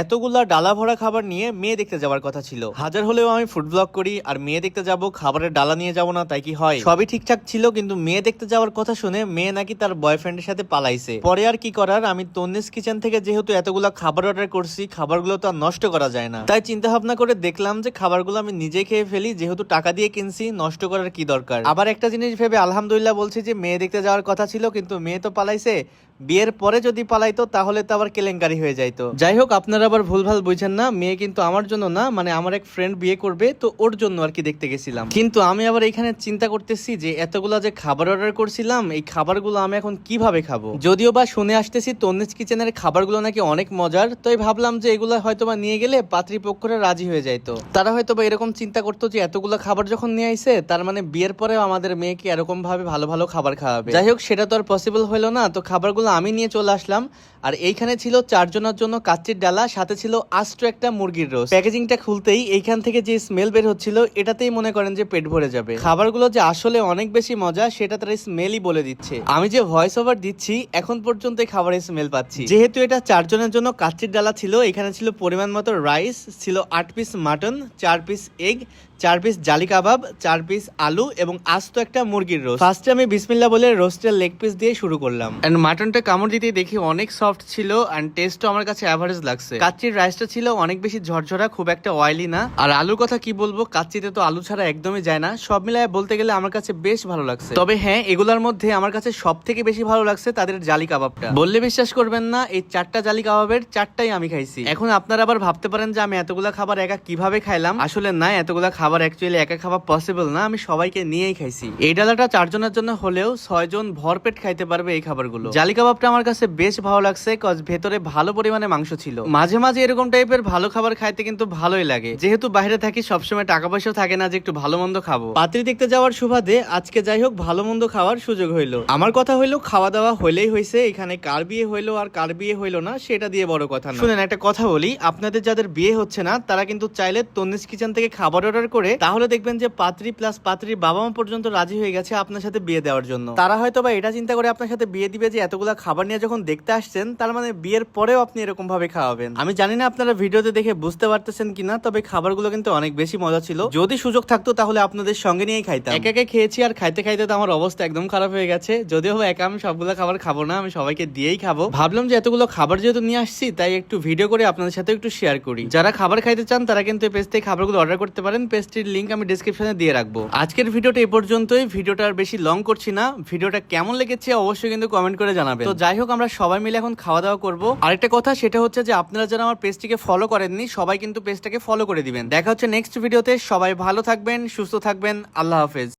এতগুলা ডালা ভরা খাবার নিয়ে মেয়ে দেখতে যাওয়ার কথা ছিল। হাজার হলেও আমি ফুড ব্লগ করি আর মেয়ে দেখতে যাব, খাবারের ডালা নিয়ে যাব না, তাই কি হয়? সবই ঠিকঠাক ছিল, কিন্তু মেয়ে দেখতে যাওয়ার কথা শুনে মেয়ে নাকি তার বয়ফ্রেন্ডের সাথে পালাইছে। পরে আর কি করার, আমি তন্নিস কিচেন থেকে যেহেতু এতগুলা খাবার অর্ডার করছি, খাবারগুলো তো আর নষ্ট করা যায় না। তাই চিন্তা ভাবনা করে দেখলাম যে খাবারগুলো আমি নিজে খেয়ে ফেলি, যেহেতু টাকা দিয়ে কিনছি, নষ্ট করার কি দরকার? আবার একটা জিনিস ভেবে আলহামদুলিল্লাহ বলছি যে মেয়ে দেখতে যাওয়ার কথা ছিল, কিন্তু মেয়ে তো পালাইছে। বিয়ের পরে যদি পালাইতো, তাহলে তো আবার কেলেঙ্কারি হয়ে যাইতো। যাই হোক, আপনারা আবার ভুলভাল বুঝছেন না, মেয়ে কিন্তু আমার জন্য না মানে আমার এক ফ্রেন্ড বিয়ে করবে, তো ওর জন্য আর কি দেখতে গেছিলাম। কিন্তু আমি আবার এখানে চিন্তা করতেছি যে, এতগুলা যে খাবার অর্ডার করছিলাম, এই খাবারগুলো আমি এখন কীভাবে খাব? যদিও বা শুনে আসতেছি, তন্নিজ কিচেনের খাবারগুলো নাকি অনেক মজার, তাই ভাবলাম যে এগুলো হয়তো বা নিয়ে গেলে পাত্রীপক্ষরা রাজি হয়ে যাইতো। তারা হয়তো বা এরকম চিন্তা করতো যে, এতগুলো খাবার যখন নিয়ে আইছে, তার মানে বিয়ের পরেও আমাদের মেয়েকে এরকম ভাবে ভালো ভালো খাবার খাওয়াবে। যাই হোক, সেটা তো আর পসিবল হলো না, তো খাবারগুলো আমি নিয়ে চলে আসলাম। আর এইখানে ছিল চারজনের জন্য কাচ্চির ডালা, সাথে ছিল আস্ত একটা মুরগির রোজ প্যাকেজিংটা খুলতেই এইখান থেকে যে স্মেল বের হচ্ছিল, এটাতেই মনে করেন যে পেট ভরে যাবে। খাবারগুলো যে আসলে অনেক বেশি মজা, সেটা তার স্মেলই বলে দিচ্ছে। আমি যে ভয়েস ওভার দিচ্ছি, এখন পর্যন্ত খাবারের স্মেল পাচ্ছি। যেহেতু এটা চারজনের জন্য কাচ্চির ডালা ছিল, এখানে ছিল পরিমাণ মতো রাইস ছিল আট পিস মাটন চার পিস এগ চার পিস জালি কাবাব চার পিস আলু এবং আস্ত একটা মুরগির রোস্ট ফার্স্টে আমি বিসমিল্লা বলে রোস্টের লেগ পিস দিয়ে শুরু করলাম। এন্ড মাটনটা কামড় দিতে দেখি অনেক সফট ছিল এন্ড টেস্টও আমার কাছে অ্যাভারেজ লাগছে। কাচ্চির রাইসটা ছিল অনেক বেশি ঝরঝরা খুব একটা অয়েলি না। আর আলুর কথা কি বলব কাচ্চিতে তো আলু ছাড়া একদমই যায় না। সব মিলায় বলতে গেলে আমার কাছে বেশ ভালো লাগছে। তবে হ্যাঁ এগুলোর মধ্যে আমার কাছে সব থেকে বেশি ভালো লাগছে তাদের জালি কাবাবটা। বললে বিশ্বাস করবেন না এই চারটা জালি কাবাবের চারটাই আমি খাইছি। এখন আপনারা আবার ভাবতে পারেন যে আমি এতগুলা খাবার একা কীভাবে খাইলাম। আসলে না এতগুলা খাবার অ্যাকচুয়ালি একা খাওয়া পসিবল না, আমি সবাইকে নিয়েই খাইছি। এই ডালাটা চারজনের জন্য হলেও ছয়জন ভরপেট খাইতে পারবে এই খাবারগুলো। জালি কাবাবটা আমার কাছে বেশ ভালো লাগছে কজ ভেতরে ভালো পরিমাণে মাংস ছিল। মাঝে মাঝে এরকম টাইপের ভালো খাবার খাইতে কিন্তু ভালোই লাগে। যেহেতু বাইরে থাকি, সবসময় টাকা পয়সা থাকে না যে একটু ভালো মন্দ খাব। পাত্রী দেখতে যাওয়ার সুবাদে আজকে যাই হোক ভালো মন্দ খাওয়ার সুযোগ হইল। আমার কথা হইল খাওয়া দাওয়া হইলেই হয়েছে এখানে কার বিয়ে হইল আর কার বিয়ে হইল না, সেটা দিয়ে বড় কথা শুনেন, একটা কথা বলি, আপনাদের যাদের বিয়ে হচ্ছে না, তারা কিন্তু চাইলে তন্নিস কিচেন থেকে খাবার অর্ডার করে তাহলে দেখবেন যে পাত্রী প্লাস পাত্রীর বাবা মা পর্যন্ত রাজি হয়ে গেছে আপনার সাথে বিয়ে দেওয়ার জন্য। তারা হয়তো বা এটা চিন্তা করে আপনার সাথে বিয়ে দিবে যে এতগুলা খাবার নিয়ে যখন দেখতে আসছেন তার মানে বিয়ের পরেও আপনি এরকম ভাবে খাওয়াবেন। আমি জানি না আপনারা ভিডিওতে দেখে বুঝতে পারতেছেন কিনা তবে খাবারগুলো কিন্তু অনেক বেশি মজা ছিল। যদি সুযোগ থাকতো তাহলে আপনাদের সঙ্গে নিয়েই খাইতাম। এক একে খেয়েছি আর খাইতে খাইতে তো আমার অবস্থা একদম খারাপ হয়ে গেছে। যদিও একা আমি সবগুলো খাবার খাব না আমি সবাইকে দিয়েই খাব। ভাবলাম যে এতগুলো খাবার যেহেতু নিয়ে আসছি তাই একটু ভিডিও করে আপনাদের সাথে একটু শেয়ার করি। যারা খাবার খাইতে চান তারা কিন্তু পেজ থেকে খাবারগুলো অর্ডার করতে পারেন। পেজটির লিঙ্ক আমি ডিসক্রিপশনে দিয়ে রাখব। আজকের ভিডিওটা এ পর্যন্তই। ভিডিওটা আর বেশি লং করছি না। ভিডিওটা কেমন লেগেছে অবশ্যই কিন্তু কমেন্ট করে জানাবে তো যাই হোক, আমরা সবাই মিলে এখন খাওয়া দাওয়া করব। আরেকটা কথা, সেটা হচ্ছে যে আপনারা যারা আমার পেজটিকে ফলো করেননি, সবাই কিন্তু পেজটাকে ফলো করে দিবেন। দেখা হচ্ছে নেক্সট ভিডিওতে সবাই ভালো থাকবেন, সুস্থ থাকবেন। আল্লাহ হাফেজ।